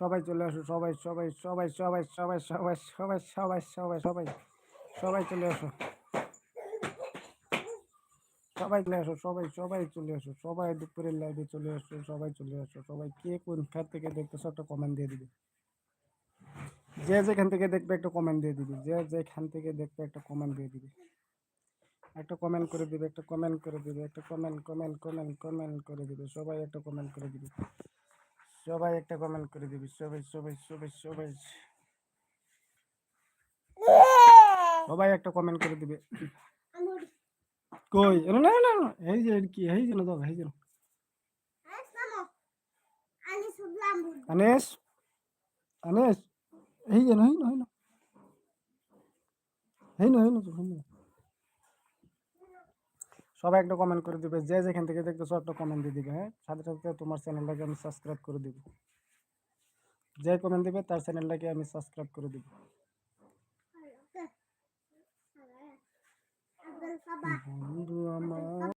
সবাই চলে আসো সবাই সবাই সবাই সবাই সবাই সবাই সবাই সবাই সবাই সবাই সবাই চলে আসো সবাই চলে আসো, সবাই সবাই চলে আসো, সবাই দুপুরের লাইভে চলে আসো, সবাই চলে আসো, সবাই কে কোন খাত থেকে দেখতেছো একটা কমেন্ট দিয়ে দিবে। যে যেখান থেকে দেখবে একটা কমেন্ট দিয়ে দিবি, যে যেখান থেকে দেখবে একটা কমেন্ট দিয়ে দিবি। একটা কমেন্ট করে দিবে, একটা কমেন্ট করে দিবে, একটা কমেন্ট কমেন্ট কমেন্ট কমেন্ট করে দিবে, সবাই একটা কমেন্ট করে দিবে। সবাই একটা কমেন্ট করে দিবি, সবাই সবাই সবাই সবাই। সবাই একটা কমেন্ট করে দিবে। কই? না না না। এই যে কি এই যেন দাও এই যেন আনেস আনেস এই যেন এই না এই না। এই না এই না। সবাই একটা কমেন্ট করে দিবে যে যেখান থেকে দেখতেছো একটা কমেন্ট দিয়ে দিবে হ্যাঁ? সাথে সাথে তোমার চ্যানেলটাকে আমি সাবস্ক্রাইব করে দিব। যে কমেন্ট দিবে তার চ্যানেলটাকে আমি সাবস্ক্রাইব করে দিব। Quando amar,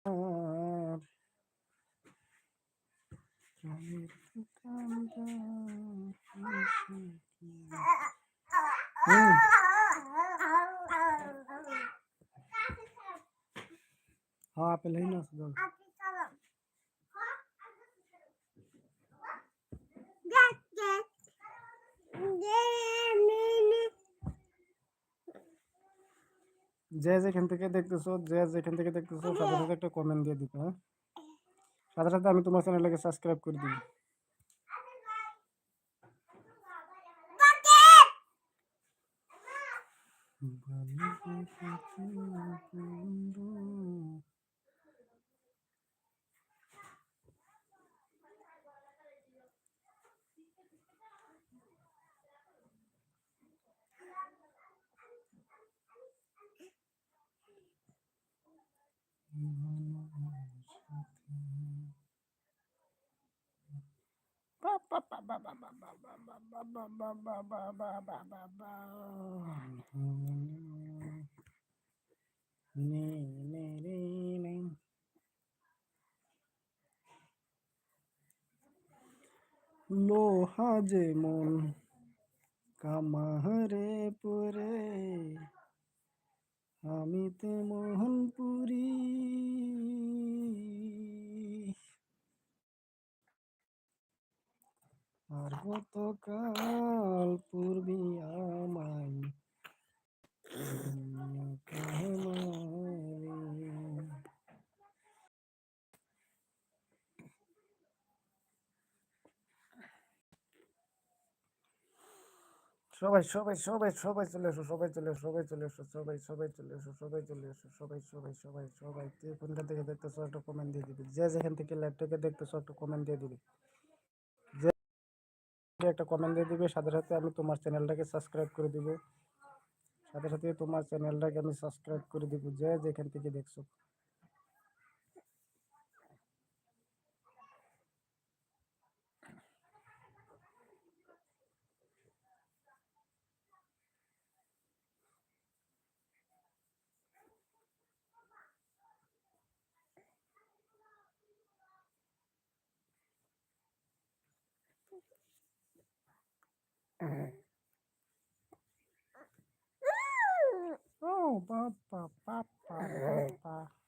prometo cantar. Hum. Ah, pela nossa dona. যে যেখান থেকে দেখতেছো যে যেখান থেকে দেখতেছো সাথে সাথে একটা কমেন্ট দিয়ে দিবে হ্যাঁ সাথে সাথে আমি তোমার চ্যানেলটাকে সাবস্ক্রাইব করে দিই লোহা যেমন কামারে পরে আমি তেমন গতকাল পূর্বি সবাই সবাই সবাই সবাই চলে এসো, সবাই চলে এসো, সবাই চলে এসো, সবাই সবাই চলে এসো, সবাই চলে এসো, সবাই সবাই সবাই সবাই। কে কোনখান থেকে দেখতেছো, একটা কমেন্ট দিয়ে দিবি। যে যেখান থেকে ল্যাপটপে দেখতেছো, একটা কমেন্ট দিয়ে দিবি। একটা কমেন্ট দিয়ে দিবে। সাথে সাথে আমি তোমার চ্যানেলটাকে সাবস্ক্রাইব করে দিব। সাথে সাথে তোমার চ্যানেলটাকে আমি সাবস্ক্রাইব করে দিব। যে যেখান থেকে দেখছ। 爸爸，爸爸爸爸。